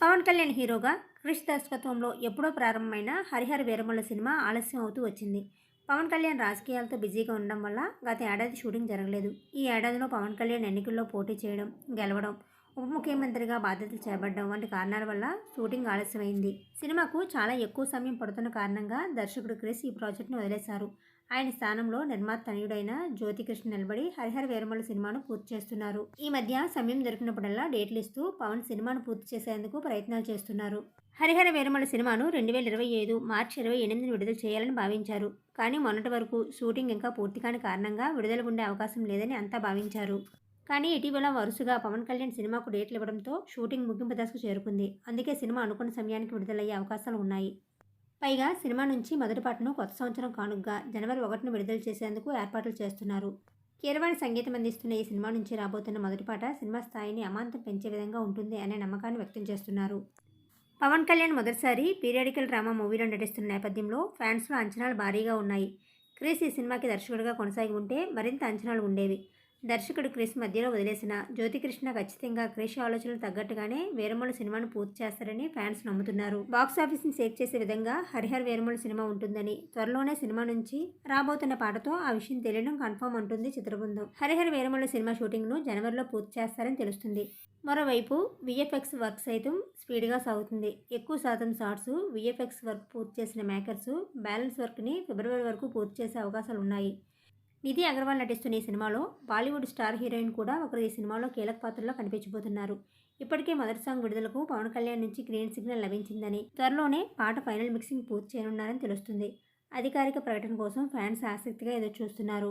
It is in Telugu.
పవన్ కళ్యాణ్ హీరోగా క్రిష్ దర్శకత్వంలో ఎప్పుడో ప్రారంభమైన హరిహర వీరమల్ల సినిమా ఆలస్యం అవుతూ వచ్చింది. పవన్ కళ్యాణ్ రాజకీయాలతో బిజీగా ఉండడం వల్ల గత ఏడాది షూటింగ్ జరగలేదు. ఈ ఏడాదిలో పవన్ కళ్యాణ్ ఎన్నికల్లో పోటీ చేయడం గెలవడం ఉప ముఖ్యమంత్రిగా బాధ్యతలు చేపట్టడం వంటి కారణాల వల్ల షూటింగ్ ఆలస్యమైంది. సినిమాకు చాలా ఎక్కువ సమయం పడుతున్న కారణంగా దర్శకుడు క్రిస్ ఈ ప్రాజెక్టును వదిలేశారు. ఆయన స్థానంలో నిర్మాత తనయుడైన జ్యోతికృష్ణ నిలబడి హరిహర వీరమల సినిమాను పూర్తి చేస్తున్నారు. ఈ మధ్య సమయం దొరికినప్పుడల్లా డేట్లు ఇస్తూ పవన్ సినిమాను పూర్తి చేసేందుకు ప్రయత్నాలు చేస్తున్నారు. హరిహర వీరమల సినిమాను రెండు వేల ఇరవై ఐదు మార్చి ఇరవై ఎనిమిదిని విడుదల చేయాలని భావించారు. కానీ మొన్నటి వరకు షూటింగ్ ఇంకా పూర్తి కాని కారణంగా విడుదల ఉండే అవకాశం లేదని అంతా భావించారు. కానీ ఇటీవల వరుసగా పవన్ కళ్యాణ్ సినిమాకు డేట్లు ఇవ్వడంతో షూటింగ్ ముగింపు దశకు చేరుకుంది. అందుకే సినిమా అనుకున్న సమయానికి విడుదలయ్యే అవకాశాలు ఉన్నాయి. పైగా సినిమా నుంచి మొదటి పాటను కొత్త సంవత్సరం కానుగ్గా జనవరి ఒకటిన విడుదల చేసేందుకు ఏర్పాట్లు చేస్తున్నారు. కీరవాణి సంగీతం అందిస్తున్న ఈ సినిమా నుంచి రాబోతున్న మొదటి పాట సినిమా స్థాయిని అమాంతం పెంచే విధంగా ఉంటుంది అనే నమ్మకాన్ని వ్యక్తం చేస్తున్నారు. పవన్ కళ్యాణ్ మొదటిసారి పీరియాడికల్ డ్రామా మూవీలో నటిస్తున్న నేపథ్యంలో ఫ్యాన్స్లో అంచనాలు భారీగా ఉన్నాయి. క్రీస్ ఈ సినిమాకి దర్శకుడిగా కొనసాగి ఉంటే మరింత అంచనాలు ఉండేవి. దర్శకుడు క్రిష్ మధ్యలో వదిలేసిన జ్యోతికృష్ణ ఖచ్చితంగా క్రిష్ ఆలోచనలు తగ్గట్టుగానే వేరమూల సినిమాను పూర్తి చేస్తారని ఫ్యాన్స్ నమ్ముతున్నారు. బాక్స్ ఆఫీస్ని సేక్ చేసే విధంగా హరిహర్ వేరమూల సినిమా ఉంటుందని త్వరలోనే సినిమా నుంచి రాబోతున్న పాటతో ఆ విషయం తెలియడం కన్ఫర్మ్ అంటుంది చిత్రబృందం. హరిహర్ వేరమూల సినిమా షూటింగ్ను జనవరిలో పూర్తి చేస్తారని తెలుస్తుంది. మరోవైపు విఎఫ్ఎక్స్ వర్క్ సైతం స్పీడ్గా సాగుతుంది. ఎక్కువ శాతం షార్ట్స్ విఎఫ్ఎక్స్ వర్క్ పూర్తి చేసిన మేకర్స్ బ్యాలెన్స్ వర్క్ని ఫిబ్రవరి వరకు పూర్తి చేసే అవకాశాలు ఉన్నాయి నిధి అగర్వాల్ నటిస్తున్న ఈ సినిమాలో బాలీవుడ్ స్టార్ హీరోయిన్ కూడా ఒకరు ఈ సినిమాలో కీలక పాత్రలో కనిపించబోతున్నారు. ఇప్పటికే మొదటి సాంగ్ విడుదలకు పవన్ కళ్యాణ్ నుంచి గ్రీన్ సిగ్నల్ లభించిందని త్వరలోనే పాట ఫైనల్ మిక్సింగ్ పూర్తి చేయనున్నారని తెలుస్తుంది. అధికారిక ప్రకటన కోసం ఫ్యాన్స్ ఆసక్తిగా ఎదురు చూస్తున్నారు